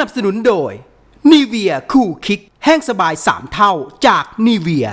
นับสนุนโดยนีเวียคูลคิก แห้งสบาย 3 เท่าจากนีเวีย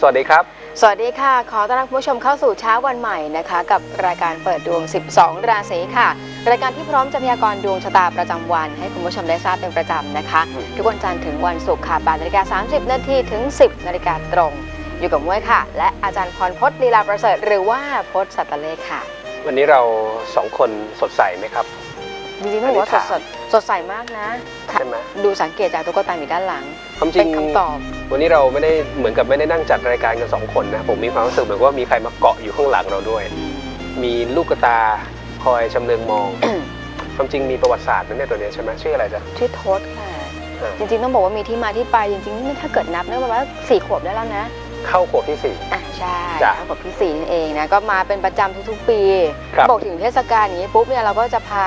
สวัสดีครับ สวัสดีค่ะ ขอต้อนรับคุณผู้ชมเข้าสู่เช้าวันใหม่นะคะ กับรายการเปิดดวง 12 ราศีค่ะ รายการที่พร้อมจะพยากรณ์ดวงชะตาประจำวัน ให้คุณผู้ชมได้ทราบเป็นประจำนะคะ ทุกวันจันทร์ถึงวันศุกร์ค่ะ8นาฬิกา30 นาทีถึง 10 นาฬิกาตรง อยู่กับมวยค่ะ และอาจารย์พรพจน์ลีลาประเสริฐหรือว่าพจน์สัตเลขค่ะ วันนี้เราสองคนสดใสไหมครับจริงๆต้องบอกว่าสดสดสดใสมากนะค่ะใช่ไหมดูสังเกตจากตุ๊กตาอยู่ด้านหลัง ความจริเป็งนคำตอบ วันนี้เราไม่ได้เหมือนกับไม่ได้นั่งจัดรายการกันสองคนนะผมมีความรู้สึกเหมือนว่ามีใครมาเกาะอยู่ข้างหลังเราด้วย มีลูกตาคอยชำเลืองมอง ความจริงมีประวัติศาสตร์นะเนี่ยตัวเนี้ยใช่ไหมชื่ออะไรจ๊ะชื่อโทษค่ะ อ่าจริงๆต้องบอกว่ามีที่มาที่ไปจริงๆนี่ถ้าเกิดนับเนี่ยประมาณสี่ขวบได้แล้วนะเข้าขวบที่สี่ อ่า ใช่จ้ะเท่ากับพี่สีนั่นเองนะก็มาเป็นประจำทุกๆปีครับ บอกถึงเทศกาลอย่างนี้ปุ๊บเนี่ยเราก็จะพา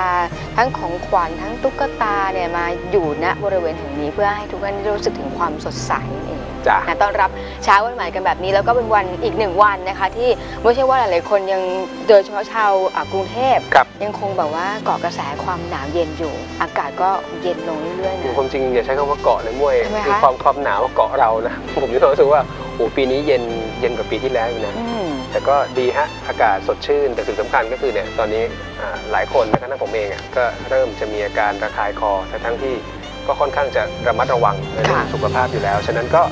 ทั้งของขวัญทั้งตุ๊กตาเนี่ยมาอยู่ณบริเวณแห่งนี้เพื่อให้ทุกท่านได้รู้สึกถึงความสดใสนั่นเอง จ้ะ นะต้อนรับเช้าวันใหม่กันแบบนี้แล้วก็เป็นวันอีกหนึ่งวันนะคะ ที่ไม่ใช่ว่าหลายๆคนยังโดยเฉพาะชาวอ่ากรุงเทพครับ ยังคงแบบว่าเกาะกระแสความหนาวเย็นอยู่ อากาศก็เย็นลงเรื่อยๆคือนะ ความจริงอย่าใช้คำว่าเกาะเลยมวยทำไมคะ คือความความหนาวเกาะเรานะ ผมมีความรู้สึกว่า โอ้ปีนี้เย็นเย็นกว่าปีที่แล้วอยู่นะ อืม แต่ก็ดีฮะ อากาศสดชื่น แต่สิ่งสำคัญก็คือเนี่ยตอนนี้อ่าหลายคนนะครับทั้งผมเองอะก็เริ่มจะมีอาการระคายคอทั้งทั้งที่ก็ค่อนข้างจะระมัดระวังในเรื่องของสุขภาพอยู่แล้ว ฉะนั้นก็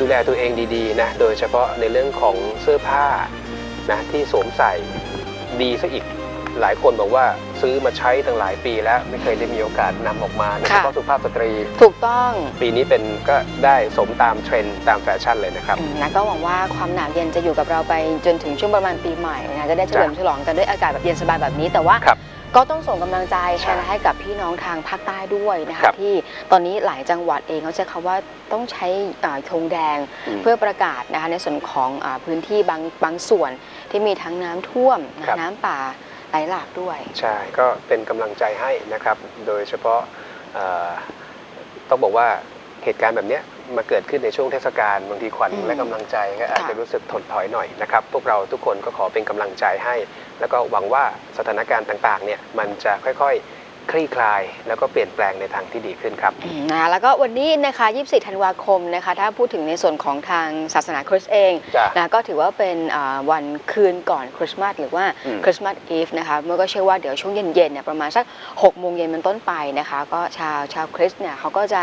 ดูแลตัวเองดีๆนะโดยเฉพาะในเรื่องของเสื้อผ้านะที่สวมใส่ดีซะอีกหลายคนบอกว่า ซื้อมาใช้ตั้งหลายปีแล้วไม่เคยได้มีโอกาสนำออกมาโดยเฉพาะสุภาพสตรี ถูกต้อง ปีนี้เป็นก็ได้สมตามเทรนด์ตามแฟชั่นเลยนะครับ อืมนะก็หวังว่าความหนาวเย็นจะอยู่กับเราไปจนถึงช่วงประมาณปีใหม่นะจะได้เฉลิมฉลองกันด้วยอากาศแบบเย็นสบายแบบนี้แต่ว่าครับก็ต้องส่งกำลังใจใช่ให้กับพี่น้องทางภาคใต้ด้วยนะครัคะบ ที่ตอนนี้หลายจังหวัดเองเขาใช้คำว่าต้องใช้อ่าธงแดงอืมเพื่อประกาศนะคะในส่วนของอาพื้นที่บางบางส่วนที่มีทั้งน้ำท่วมนะครับน้ำป่า ไหลหลากด้วย ใช่ ก็เป็นกำลังใจให้นะครับ โดยเฉพาะเอ่อต้องบอกว่าเหตุการณ์แบบเนี้ยมาเกิดขึ้นในช่วงเทศกาลบางทีขวัญอืมและกำลังใจก็อาจค่ะ จะรู้สึกถดถอยหน่อยนะครับ พวกเราทุกคนก็ขอเป็นกำลังใจให้ แล้วก็หวังว่าสถานการณ์ต่างๆเนี่ยมันจะค่อยๆ คลี่คลาย แล้วก็เปลี่ยนแปลงในทางที่ดีขึ้นครับอืมนะคะแล้วก็วันนี้นะคะ24ธันวาคมนะคะถ้าพูดถึงในส่วนของทางศาสนาคริสต์เองจ้ะนะก็ถือว่าเป็นอ่าวันคืนก่อนคริสต์มาสหรือว่าอืมคริสต์มาสอีฟนะคะเมื่อก็เชื่อว่าเดี๋ยวช่วงเย็นๆเนี่ยประมาณสัก6โมงเย็นเป็นต้นไปนะคะก็ชาวชาวคริสต์เนี่ยเขาก็จะ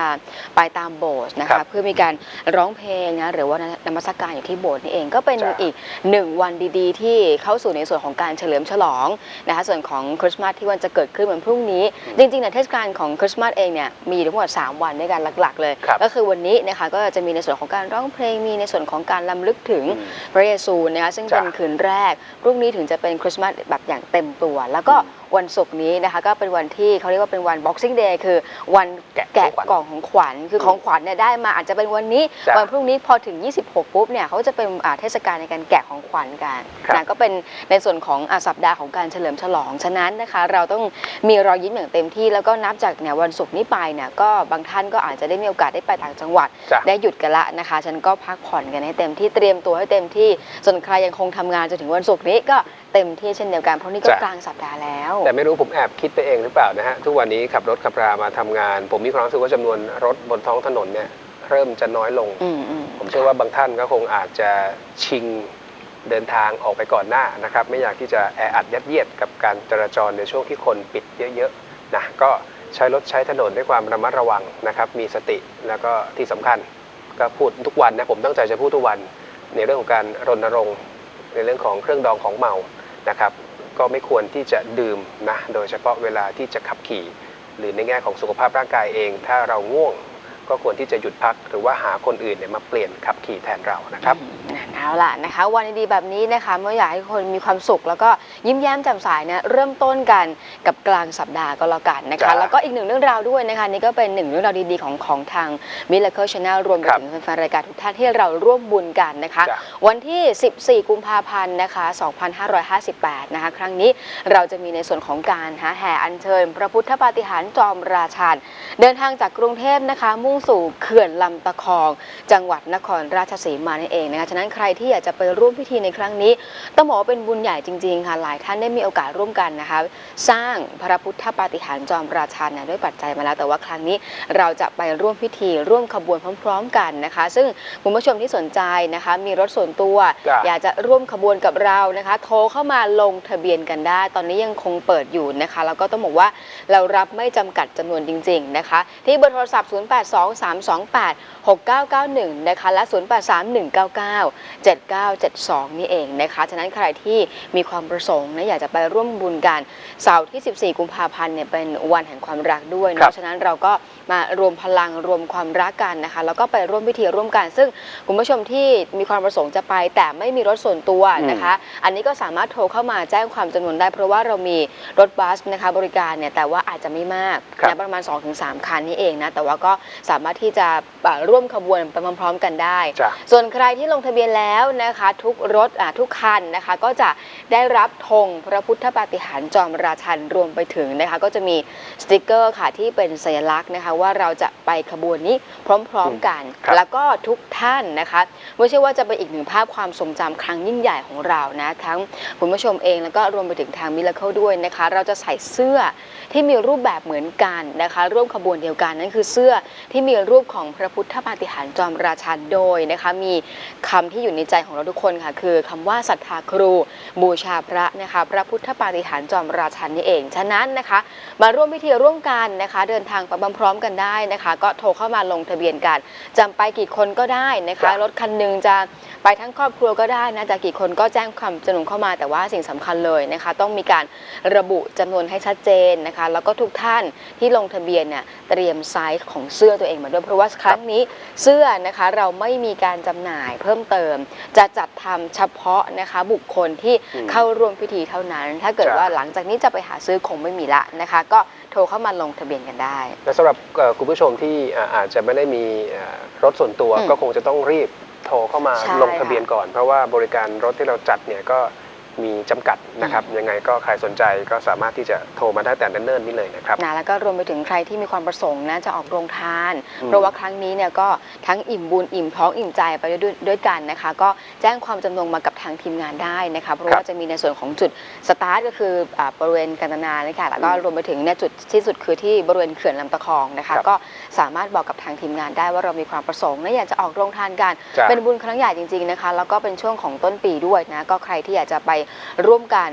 ไปตามโบสถ์นะครัคะบเพื่อมีการร้องเพลงนะหรือว่านมัสการอยู่ที่โบสถ์นี่เองก็เป็นจ้ะอีกหนึ่งวันดีๆ ที่เข้าสู่ในส่วนของการเฉลิมฉลองนะคะส่วนของคริสต์มาสที่วันจะเกิดขึ้นวันพรุ่งนี้จริงๆเนี่ยเทศกาลของคริสต์มาสเองเนี่ยมีทั้งหมด3วันด้วยกันหลักๆ เลย ครับก็คือวันนี้นะคะก็จะมีในส่วนของการร้องเพลงมีในส่วนของการลำลึกถึงอืมพระเยซูนะคะซึ่งเป็นจ้ะ คืนแรกพรุ่งนี้ถึงจะเป็นคริสต์มาสแบบอย่างเต็มตัว แล้วก็อืม วันศุกร์นี้นะคะ ก็เป็นวันที่เขาเรียกว่าเป็นวัน Boxing Day คือวันแกะแกะของขวัญกล่องของขวัญคือของขวัญเนี่ยได้มาอาจจะเป็นวันนี้ จ้ะวันพรุ่งนี้พอถึง 26 ปุ๊บเนี่ยเขาจะเป็นอ่าเทศกาลในการแกะของขวัญกันครับ นะก็เป็นในส่วนของอาสัปดาห์ของการเฉลิมฉลองฉะนั้นนะคะ เราต้องมีรอยยิ้มอย่างเต็มที่ แล้วก็นับจากเนี่ยวันศุกร์นี้ไปเนี่ยก็บางท่านก็อาจจะได้มีโอกาสได้ไปต่างจังหวัด จ้ะ ได้หยุดกันละนะคะ ฉันก็พักผ่อนกันให้เต็มที่เตรียมตัวให้เต็มที่ ส่วนใครยังคงทำงานจนถึงวันศุกร์นี้ก็เต็มที่เช่นเดียวกัน เพราะนี่ก็จ้ะ กลางสัปดาห์แล้วแต่ไม่รู้ผมแอบคิดไปเองหรือเปล่านะฮะ ทุกวันนี้ขับรถขับรามาทำงาน ผมมีความรู้สึกว่าจำนวนรถบนท้องถนนเนี่ยเริ่มจะน้อยลงอืมอืมผมเชื่อว่าบางท่านก็คงอาจจะชิงเดินทางออกไปก่อนหน้านะครับ ไม่อยากที่จะแออัดยัดเยียดกับการจราจรในช่วงที่คนปิดเยอะๆนะก็ใช้รถใช้ถนนด้วยความระมัดระวังนะครับ มีสติแล้วก็ที่สำคัญก็พูดทุกวันนะผมตั้งใจจะพูดทุกวันในเรื่องของการรณรงค์ ในเรื่องของเครื่องดองของเมานะครับ ก็ไม่ควรที่จะดื่มนะโดยเฉพาะเวลาที่จะขับขี่ หรือในแง่ของสุขภาพร่างกายเอง ถ้าเราง่วงก็ควรที่จะหยุดพัก หรือว่าหาคนอื่นเนี่ยมาเปลี่ยนขับขี่แทนเรานะครับ เอาล่ะนะคะ วันดีๆแบบนี้นะคะเมื่ออยากให้คนมีความสุข แล้วก็ยิ้มแย้มแจ่มใสเนี่ยเริ่มต้นกันกับกลางสัปดาห์ก็แล้วกันนะคะ จ้ะ แล้วก็อีกหนึ่งเรื่องราวด้วยนะคะนี่ก็เป็นหนึ่งเรื่องราวดีๆของของทาง Miracle Channel รวมไปครับถึงแฟนๆรายการทุกท่านที่เราร่วมบุญกันนะคะ จ้ะ วันที่ 14 กุมภาพันธ์นะคะ 2558 นะคะ ครั้งนี้เราจะมีในส่วนของการหาแห่อัญเชิญ พระพุทธปาฏิหาริย์จอมราชันเดินทางจากกรุงเทพนะคะ มุ่งสู่เขื่อนลำตะคอง จังหวัดนครราชสีมานั่นเองนะคะ ฉะนั้นใครที่อยากจะไปร่วมพิธีในครั้งนี้ ต้องบอกว่าเป็นบุญใหญ่จริง ๆ ค่ะ หลายท่านได้มีโอกาสร่วมกันนะคะ สร้างพระพุทธปาฏิหาริย์จอมราชันเนี่ยด้วยปัจจัยมาแล้ว แต่ว่าครั้งนี้เราจะไปร่วมพิธีร่วมขบวนพร้อม ๆ กันนะคะ ซึ่งคุณผู้ชมที่สนใจนะคะ มีรถส่วนตัวจ้ะอยากจะร่วมขบวนกับเรานะคะ โทรเข้ามาลงทะเบียนกันได้ ตอนนี้ยังคงเปิดอยู่นะคะแล้วก็ต้องบอกว่าเรารับไม่จำกัดจำนวนจริง ๆ นะคะ ที่เบอร์โทรศัพท์ 082328 6991 นะคะ และ 083199 7972 นี่เองนะคะ ฉะนั้นใครที่มีความประสงค์นะอยากจะไปร่วมบุญกันเสาร์ที่ 14 กุมภาพันธ์เนี่ยเป็นวันแห่งความรักด้วยครัเนาะบ ฉะนั้นเราก็มารวมพลังรวมความรักกันนะคะ แล้วก็ไปร่วมพิธีร่วมกัน ซึ่งคุณผู้ชมที่มีความประสงค์จะไป แต่ไม่มีรถส่วนตัวนะคะ อันนี้ก็สามารถโทรเข้ามาแจ้งความจำนวนได้ เพราะว่าเรามีรถบัสนะคะบริการเนี่ยแต่ว่าอาจจะไม่มากครับ นะประมาณ 2-3 คันนี่เองนะแต่ว่าก็สามารถที่จะเอ่อร่วมขบวนไปพร้อมๆกันได้จ้ะส่วนใครที่ลงทะเบียนแล้วนะคะ ทุกรถอ่าทุกคันนะคะ ก็จะได้รับธงพระพุทธปาฏิหาริย์จอมราชันรวมไปถึงนะคะ ก็จะมีสติกเกอร์ค่ะที่เป็นสัญลักษณ์นะคะ ว่าเราจะไปขบวนนี้พร้อมๆกันครับแล้วก็ทุกท่านนะคะไม่ใช่ว่าจะเป็นอีกหนึ่งภาพความทรงจำครั้งยิ่งใหญ่ของเรานะทั้งคุณผู้ชมเองแล้วก็รวมไปถึงทางมิลเคิลด้วยนะคะ เราจะใส่เสื้อที่มีรูปแบบเหมือนกันนะคะ ร่วมขบวนเดียวกันนั่นคือเสื้อที่มีรูปของพระพุทธปาฏิหาริย์จอมราชันโดยนะคะมีคำที่อยู่ในใจของเราทุกคนค่ะ คือคำว่าศรัทธาครูบูชาพระนะคะพระพุทธปาฏิหาริย์จอมราชันนี่เอง ฉะนั้นนะคะ มาร่วมพิธีร่วมกันนะคะ เดินทางไปพร้อมๆกันได้นะคะ ก็โทรเข้ามาลงทะเบียนกันจำไปกี่คนก็ได้นะคะจ้ะรถคันหนึ่งจะไปทั้งครอบครัวก็ได้นะจะกี่คนก็แจ้งความจำนวนเข้ามาแต่ว่าสิ่งสำคัญเลยนะคะ ต้องมีการระบุจำนวนให้ชัดเจนนะคะ แล้วก็ทุกท่านที่ลงทะเบียนเนี่ยเตรียมไซส์ของเสื้อตัวเองมาด้วยเพราะว่าครั้งนี้เสื้อนะคะเราไม่มีการจำหน่ายเพิ่มเติม จะจัดทำเฉพาะนะคะบุคคลที่อืมเข้าร่วมพิธีเท่านั้น ถ้าเกิดจ้ะว่าหลังจากนี้จะไปหาซื้อคงไม่มีละนะคะ ก็โทรเข้ามาลงทะเบียนกันได้ และสำหรับเอ่อคุณผู้ชมที่อ่าอาจจะไม่ได้มีเอ่อรถส่วนตัวอืมก็คงจะต้องรีบโทรเข้ามาใช่ลงทะเบียนก่อน เพราะว่าบริการรถที่เราจัดเนี่ยก็ มีจำกัดนะครับ ยังไงก็ใครสนใจก็สามารถที่จะโทรมาได้แต่เนิ่นๆนี่เลยนะครับ นะแล้วก็รวมไปถึงใครที่มีความประสงค์นะจะออกโรงทาน อืม เพราะว่าครั้งนี้เนี่ยก็ทั้งอิ่มบุญอิ่มท้องอิ่มใจไปด้วยด้วยกันนะคะ ก็แจ้งความจำนงมากับทางทีมงานได้นะคะเพราะว่าจะมีในส่วนของจุดสตาร์ทก็คืออ่าบริเวณกันตนานะคะแล้วก็อืมรวมไปถึงเนี่ยจุดที่สุดคือที่บริเวณเขื่อนลำตะคองนะคะ ครับ ก็สามารถบอกกับทางทีมงานได้ว่าเรามีความประสงค์และอยากจะออกโรงทานกัน จ้ะ เป็นบุญครั้งใหญ่จริงๆนะคะ แล้วก็เป็นช่วงของต้นปีด้วยนะ ก็ใครที่อยากจะไปร่วมกัน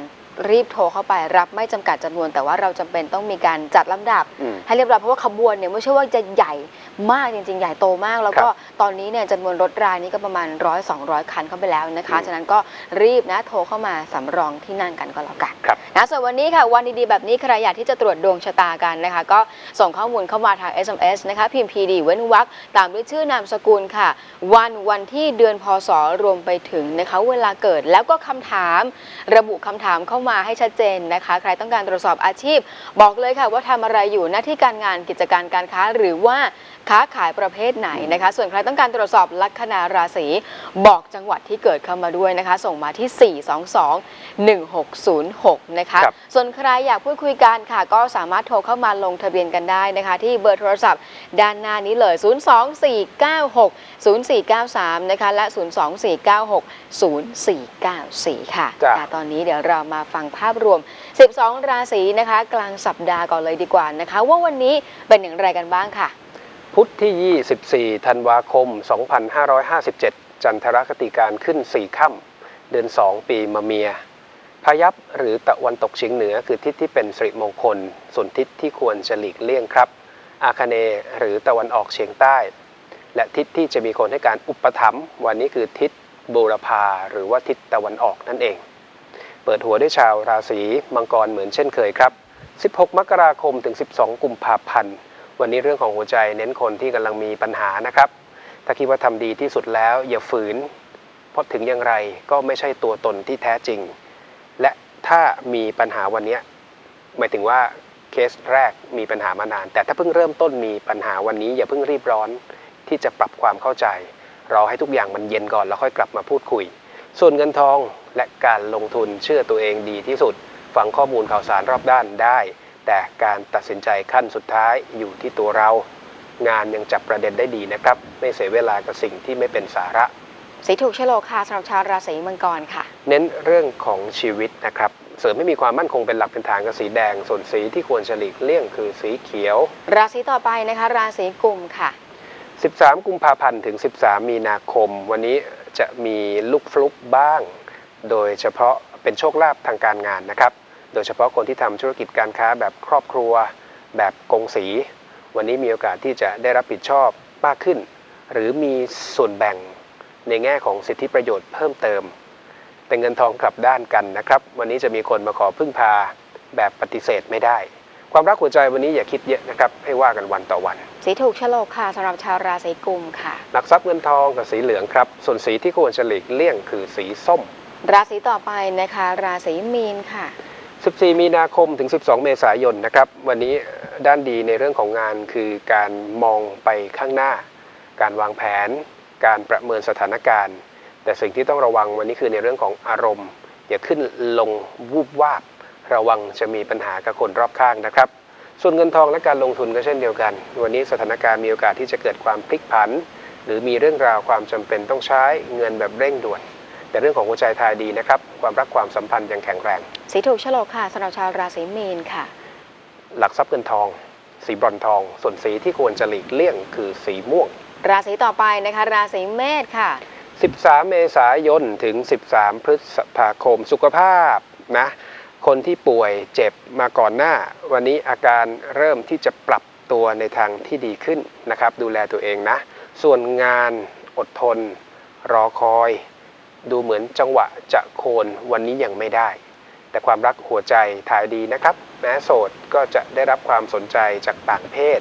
รีบโทรเข้าไปรับไม่จำกัดจำนวน แต่ว่าเราจำเป็นต้องมีการจัดลำดับ อืม ให้เรียบร้อยเพราะว่าขบวนเนี่ยไม่ใช่ว่าจะใหญ่มากจริง ๆ ใหญ่โตมาก แล้วก็ตอนนี้เนี่ยจำนวนรถรายนี้ก็ประมาณร้อยสองร้อยคันเข้าไปแล้วนะคะ อืมฉะนั้นก็รีบนะโทรเข้ามาสำรองที่นั่งกันก็แล้วกันครับ นะส่วนวันนี้ค่ะ วันดีๆแบบนี้ใครอยากที่จะตรวจดวงชะตากันนะคะ ก็ส่งข้อมูลเข้ามาทาง SMS นะคะ พิมพ์ PD เว้นวรรคตามด้วยชื่อนามสกุลค่ะ วันวันที่เดือนพศรวมไปถึงนะคะ เวลาเกิดแล้วก็คำถาม ระบุคำถามเข้ามาให้ชัดเจนนะคะ ใครต้องการตรวจสอบอาชีพ บอกเลยค่ะว่าทำอะไรอยู่หน้าที่การงานกิจการการค้าหรือว่าค้าขายประเภทไหนนะคะ ส่วนใครต้องการตรวจสอบลัคนาราศีบอกจังหวัดที่เกิดเข้ามาด้วยนะคะ ส่งมาที่ 422-1606 นะคะครับส่วนใครอยากพูดคุยกันค่ะ ก็สามารถโทรเข้ามาลงทะเบียนกันได้นะคะ ที่เบอร์โทรศัพท์ด้านหน้านี้เลย 024960493 นะคะ และ 024960494 ค่ะจ้ะแต่ตอนนี้เดี๋ยวเรามาฟังภาพรวม 12 ราศีนะคะ กลางสัปดาห์ก่อนเลยดีกว่านะคะ ว่าวันนี้เป็นอย่างไรกันบ้างค่ะ พุธที่ 24 ธันวาคม 2557 จันทรคติการขึ้น 4 ค่ำเดือน 2 ปีมะเมียพายัพหรือตะวันตกเฉียงเหนือคือทิศที่เป็นสิริมงคล ส่วนทิศที่ควรจะหลีกเลี่ยงครับ อาคเนหรือตะวันออกเฉียงใต้ และทิศที่จะมีคนให้การอุปถัมภ์วันนี้คือทิศบูรพาหรือว่าทิศตะวันออกนั่นเอง เปิดหัวด้วยชาวราศีมังกรเหมือนเช่นเคยครับ 16 มกราคมถึง 12 กุมภาพันธ์ วันนี้เรื่องของหัวใจเน้นคนที่กำลังมีปัญหานะครับ ถ้าคิดว่าทำดีที่สุดแล้วอย่าฝืน เพราะถึงอย่างไรก็ไม่ใช่ตัวตนที่แท้จริง และถ้ามีปัญหาวันนี้หมายถึงว่าเคสแรกมีปัญหามานาน แต่ถ้าเพิ่งเริ่มต้นมีปัญหาวันนี้อย่าเพิ่งรีบร้อนที่จะปรับความเข้าใจรอให้ทุกอย่างมันเย็นก่อนแล้วค่อยกลับมาพูดคุย ส่วนเงินทอง และการลงทุนเชื่อตัวเองดีที่สุด ฟังข้อมูลข่าวสารรอบด้านได้ แต่การตัดสินใจขั้นสุดท้ายอยู่ที่ตัวเรา งานยังจับประเด็นได้ดีนะครับ ไม่เสียเวลากับสิ่งที่ไม่เป็นสาระสีถูกโฉลกค่ะสำหรับชาวราศีมังกรค่ะ เน้นเรื่องของชีวิตนะครับ เสริมให้มีความมั่นคงเป็นหลักเป็นฐานกับสีแดง ส่วนสีที่ควรจะหลีกเลี่ยงคือสีเขียว ราศีต่อไปนะคะ ราศีกุมค่ะ 13 กุมภาพันธ์ถึง 13 มีนาคม วันนี้จะมีลุกฟลุกบ้าง โดยเฉพาะเป็นโชคลาภทางการงานนะครับ โดยเฉพาะคนที่ทำธุรกิจการค้าแบบครอบครัว แบบกงสี วันนี้มีโอกาสที่จะได้รับผิดชอบมากขึ้น หรือมีส่วนแบ่งในแง่ของสิทธิประโยชน์เพิ่มเติม แต่เงินทองกลับด้านกันนะครับ วันนี้จะมีคนมาขอพึ่งพาแบบปฏิเสธไม่ได้ ความรักหัวใจวันนี้อย่าคิดเยอะนะครับ ให้ว่ากันวันต่อวัน สีถูกโฉลกค่ะสำหรับชาวราศีกุมค่ะหลักทรัพย์เงินทองกับสีเหลืองครับ ส่วนสีที่ควรจะหลีกเลี่ยงคือสีส้ม ราศีต่อไปนะคะ ราศีมีนค่ะ 14 มีนาคมถึง 12 เมษายนนะครับ วันนี้ด้านดีในเรื่องของงานคือการมองไปข้างหน้า การวางแผน การประเมินสถานการณ์ แต่สิ่งที่ต้องระวังวันนี้คือในเรื่องของอารมณ์ อย่าขึ้นลงวูบวาบ ระวังจะมีปัญหากับคนรอบข้างนะครับ ส่วนเงินทองและการลงทุนก็เช่นเดียวกัน วันนี้สถานการณ์มีโอกาสที่จะเกิดความพลิกผัน หรือมีเรื่องราวความจำเป็นต้องใช้เงินแบบเร่งด่วน แต่เรื่องของหัวใจทายดีนะครับ ความรักความสัมพันธ์ยังแข็งแรง สีถูกโฉลกค่ะสำหรับชาวราศีมีนค่ะ หลักทรัพย์เงินทอง สีบรอนทอง ส่วนสีที่ควรจะหลีกเลี่ยงคือสีม่วง ราศีต่อไปนะคะ ราศีเมษค่ะ 13 เมษายนถึง 13 พฤษภาคมสุขภาพนะคนที่ป่วยเจ็บมาก่อนหน้า วันนี้อาการเริ่มที่จะปรับตัวในทางที่ดีขึ้นนะครับ ดูแลตัวเองนะ ส่วนงานอดทน รอคอย ดูเหมือนจังหวะจะโคนวันนี้ยังไม่ได้ แต่ความรักหัวใจถ่ายดีนะครับ แม้โสดก็จะได้รับความสนใจจากต่างเพศ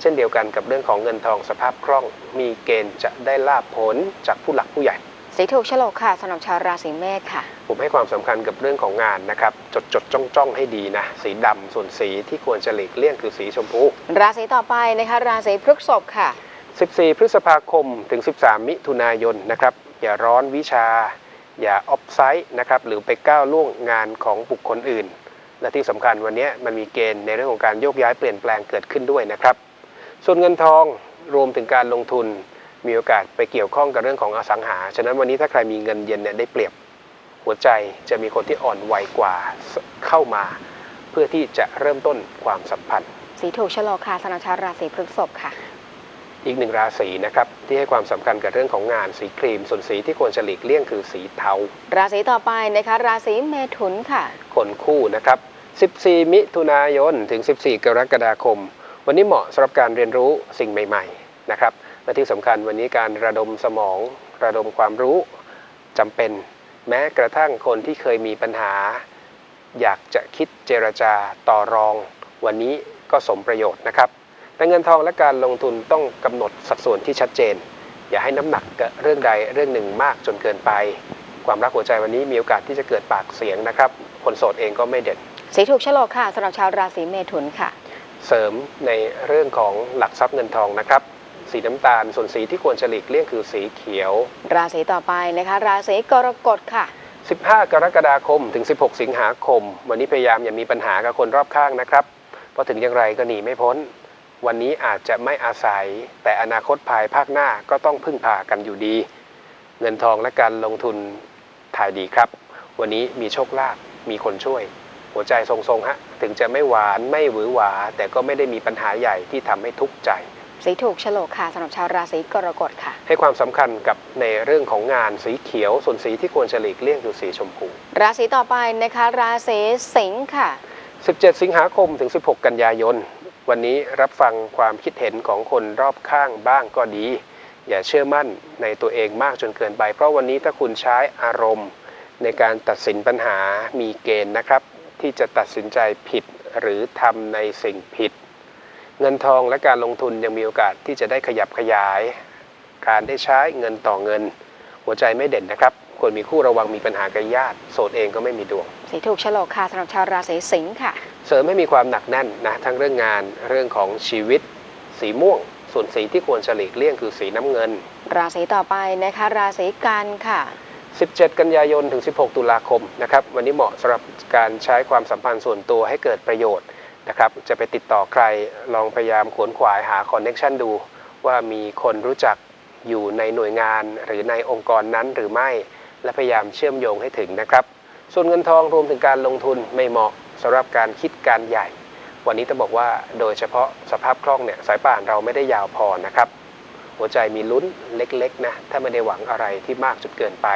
เช่นเดียวกันกับเรื่องของเงินทองสภาพคล่อง มีเกณฑ์จะได้ลาบผลจากผู้หลักผู้ใหญ่สีถูกโฉลกค่ะสำหรับชาวราศีเมษค่ะ ผมให้ความสำคัญกับเรื่องของงานนะครับ จดจดจ้องจ้องให้ดีนะ สีดำส่วนสีที่ควรจะหลีกเลี่ยงคือสีชมพู ราศีต่อไปนะคะ ราศีพฤษภค่ะ 14 พฤษภาคมถึง 13 มิถุนายนนะครับ อย่าร้อนวิชา อย่าออฟไซต์นะครับหรือไปก้าวล่วงงานของบุคคลอื่น และที่สำคัญวันนี้มันมีเกณฑ์ในเรื่องของการโยกย้ายเปลี่ยนแปลงเกิดขึ้นด้วยนะครับ ส่วนเงินทองรวมถึงการลงทุนมีโอกาสไปเกี่ยวข้องกับเรื่องของอสังหา ฉะนั้นวันนี้ถ้าใครมีเงินเย็นเนี่ยได้เปรียบหัวใจจะมีคนที่อ่อนวัยกว่าเข้ามา เพื่อที่จะเริ่มต้นความสัมพันธ์ สีถูกโฉลกค่ะสำหรับชาราศีพฤษภค่ะ อีกหนึ่งราศีนะครับที่ให้ความสำคัญกับเรื่องของงานสีครีม ส่วนสีที่ควรจะหลีกเลี่ยงคือสีเทา ราศีต่อไปนะคะราศีเมถุนค่ะ คนคู่นะครับ 14 มิถุนายนถึง 14 กรกฎาคม วันนี้เหมาะสำหรับการเรียนรู้สิ่งใหม่ๆนะครับและที่สำคัญวันนี้การระดมสมองระดมความรู้จำเป็น แม้กระทั่งคนที่เคยมีปัญหา อยากจะคิดเจรจาต่อรอง วันนี้ก็สมประโยชน์นะครับ แต่เงินทองและการลงทุนต้องกำหนดสัดส่วนที่ชัดเจน อย่าให้น้ำหนักกับเรื่องใดเรื่องหนึ่งมากจนเกินไป ความรักหัวใจวันนี้มีโอกาสที่จะเกิดปากเสียงนะครับคนโสดเองก็ไม่เด่นสีถูกโฉลกค่ะสำหรับชาวราศีเมถุนค่ะ เสริมในเรื่องของหลักทรัพย์เงินทองนะครับสีน้ำตาลส่วนสีที่ควรจะหลีกเลี่ยงคือสีเขียว ราศีต่อไปนะคะ ราศีกรกฎค่ะ 15 กรกฎาคมถึง 16 สิงหาคม วันนี้พยายามอย่ามีปัญหากับคนรอบข้างนะครับ เพราะถึงอย่างไรก็หนีไม่พ้น วันนี้อาจจะไม่อาศัย แต่อนาคตภายภาคหน้าก็ต้องพึ่งพากันอยู่ดี เงินทองและการลงทุนถ่ายดีครับ วันนี้มีโชคลาภมีคนช่วย หัวใจทรงๆฮะถึงจะไม่หวานไม่หวือหวา แต่ก็ไม่ได้มีปัญหาใหญ่ที่ทำให้ทุกข์ใจสีถูกโฉลกค่ะสำหรับชาวราศีกรกฎค่ะ ให้ความสำคัญกับในเรื่องของงานสีเขียว ส่วนสีที่ควรจะหลีกเลี่ยงคือสีชมพู ราศีต่อไปนะคะ ราศีสิงค์ค่ะ 17 สิงหาคมถึง 16 กันยายน วันนี้รับฟังความคิดเห็นของคนรอบข้างบ้างก็ดี อย่าเชื่อมั่นในตัวเองมากจนเกินไป เพราะวันนี้ถ้าคุณใช้อารมณ์ ในการตัดสินปัญหามีเกณฑ์นะครับ ที่จะตัดสินใจผิดหรือทำในสิ่งผิด เงินทองและการลงทุนยังมีโอกาสที่จะได้ขยับขยาย การได้ใช้เงินต่อเงิน หัวใจไม่เด่นนะครับควรมีคู่ระวังมีปัญหากับญาติโสดเองก็ไม่มีดวงสีถูกโฉลกค่ะสำหรับชาวราศีสิงค์ค่ะ เสริมให้มีความหนักแน่นนะทั้งเรื่องงานเรื่องของชีวิต สีม่วง ส่วนสีที่ควรจะหลีกเลี่ยงคือสีน้ำเงิน ราศีต่อไปนะคะ ราศีกันค่ะ 17 กันยายนถึง 16 ตุลาคมนะครับวันนี้เหมาะสำหรับการใช้ความสัมพันธ์ส่วนตัวให้เกิดประโยชน์นะครับจะไปติดต่อใครลองพยายามขวนขวายหาคอนเน็ชันดู ว่ามีคนรู้จักอยู่ในหน่วยงานหรือในองค์กรนั้นหรือไม่ และพยายามเชื่อมโยงให้ถึงนะครับ ส่วนเงินทองรวมถึงการลงทุนไม่เหมาะ สำหรับการคิดการใหญ่ วันนี้ต้องบอกว่าโดยเฉพาะสภาพคล่องเนี่ยสายป่านเราไม่ได้ยาวพอนะครับ หัวใจมีลุ้นเล็กๆนะถ้าไม่ได้หวังอะไรที่มากจนเกินไป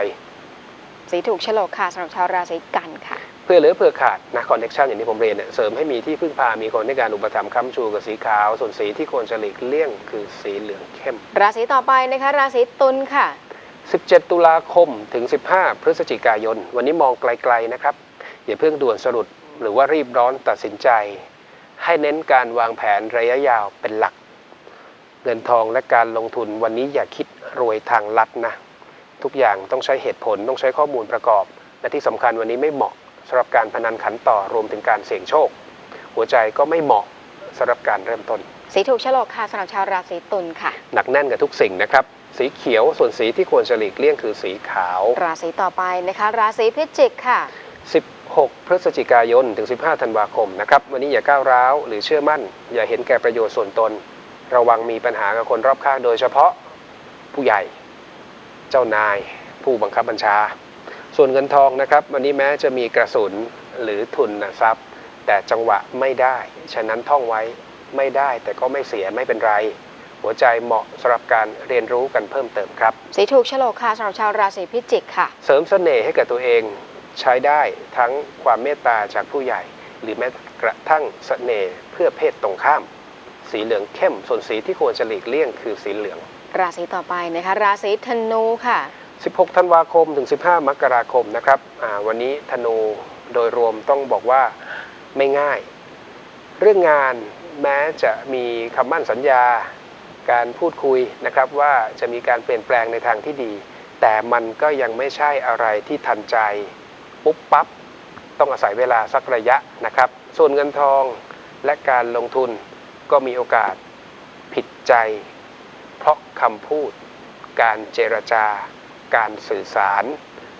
สีถูกโฉลกค่ะสำหรับชาวราศีกันค่ะ เพื่อเหลือเพื่อขาดนะคอนเน็ชันอย่างที่ผมเรียนเนี่ยเสริมให้มีที่พึ่งพามีคนในการอุปถัมภ์ค้ำชูกับสีขาว ส่วนสีที่ควรจะหลีกเลี่ยงคือสีเหลืองเข้ม ราศีต่อไปนะคะราศีตุลค่ะ 17 ตุลาคมถึง 15 พฤศจิกายน วันนี้มองไกลๆนะครับอย่าเพิ่งด่วนสรุป หรือว่ารีบร้อนตัดสินใจ ให้เน้นการวางแผนระยะยาวเป็นหลัก เงินทองและการลงทุนวันนี้อย่าคิดรวยทางลัดนะ ทุกอย่างต้องใช้เหตุผลต้องใช้ข้อมูลประกอบ และที่สำคัญวันนี้ไม่เหมาะสำหรับการพนันขันต่อรวมถึงการเสี่ยงโชค หัวใจก็ไม่เหมาะสำหรับการเริ่มต้น สีถูกโฉลกค่ะสำหรับชาวราศีตุลค่ะ หนักแน่นกับทุกสิ่งนะครับสีเขียวส่วนสีที่ควรจะหลีกเลี่ยงคือสีขาว ราศีต่อไปนะคะ ราศีพิจิกค่ะ 16พฤศจิกายน ถึง 15 ธันวาคมนะครับ วันนี้อย่าก้าวร้าว หรือเชื่อมั่น อย่าเห็นแก่ประโยชน์ส่วนตน ระวังมีปัญหากับคนรอบข้างโดยเฉพาะผู้ใหญ่ เจ้านาย ผู้บังคับบัญชา ส่วนเงินทองนะครับ วันนี้แม้จะมีกระสุนหรือทุนทรัพย์ แต่จังหวะไม่ได้ ฉะนั้นท่องไว้ไม่ได้แต่ก็ไม่เสียไม่เป็นไร หัวใจเหมาะสำหรับการเรียนรู้กันเพิ่มเติมครับ สีถูกโฉลกค่ะสำหรับชาวราศีพิจิกค่ะ เสริมเสน่ห์ให้กับตัวเอง ใช้ได้ทั้งความเมตตาจากผู้ใหญ่ หรือแม้กระทั่งเสน่ห์เพื่อเพศตรงข้าม สีเหลืองเข้ม ส่วนสีที่ควรจะหลีกเลี่ยงคือสีเหลือง ราศีต่อไปนะคะ ราศีธนูค่ะ 16 ธันวาคมถึง 15 มกราคมนะครับอ่าวันนี้ธนูโดยรวมต้องบอกว่าไม่ง่าย เรื่องงานแม้จะมีคำมั่นสัญญาการพูดคุยนะครับว่าจะมีการเปลี่ยนแปลงในทางที่ดี แต่มันก็ยังไม่ใช่อะไรที่ทันใจ ปุ๊บปั๊บต้องอาศัยเวลาสักระยะนะครับ ส่วนเงินทองและการลงทุนก็มีโอกาสผิดใจ เพราะคำพูด การเจรจา การสื่อสาร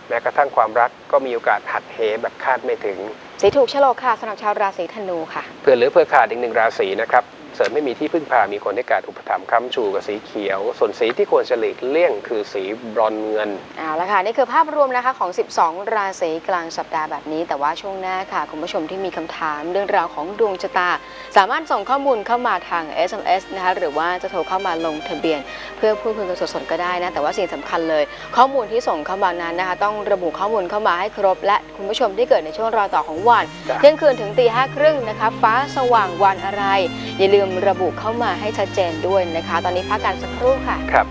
แม้กระทั่งความรักก็มีโอกาสหักเหแบบคาดไม่ถึง สีถูกโฉลกค่ะสำหรับชาวราศีธนูค่ะ เพื่อเหลือเพื่อขาดอีกหนึ่งราศีนะครับ เสริมให้มีที่พึ่งพา มีคนให้การอุปถัมภ์ค้ำชูกับสีเขียว ส่วนสีที่ควรจะหลีกเลี่ยงคือสีบรอนซ์เงินเอาละค่ะนี่คือภาพรวมนะคะของ 12 ราศีกลางสัปดาห์แบบนี้ แต่ว่าช่วงหน้าค่ะ คุณผู้ชมที่มีคำถามเรื่องราวของดวงชะตา สามารถส่งข้อมูลเข้ามาทาง SMS นะคะหรือว่าจะโทรเข้ามาลงทะเบียน เพื่อพูดคุยกันสดๆก็ได้นะแต่ว่าสิ่งสำคัญเลย ข้อมูลที่ส่งเข้ามานั้นนะคะต้องระบุข้อมูลเข้ามาให้ครบ และคุณผู้ชมที่เกิดในช่วงรอยต่อของวันจ้ะเที่ยงคืนถึงตีห้าครึ่งนะคะฟ้าสว่างวันอะไรอย่าลืมระบุเข้ามาให้ชัดเจนด้วยนะคะ ตอนนี้พักกันสักครู่ค่ะ ครับ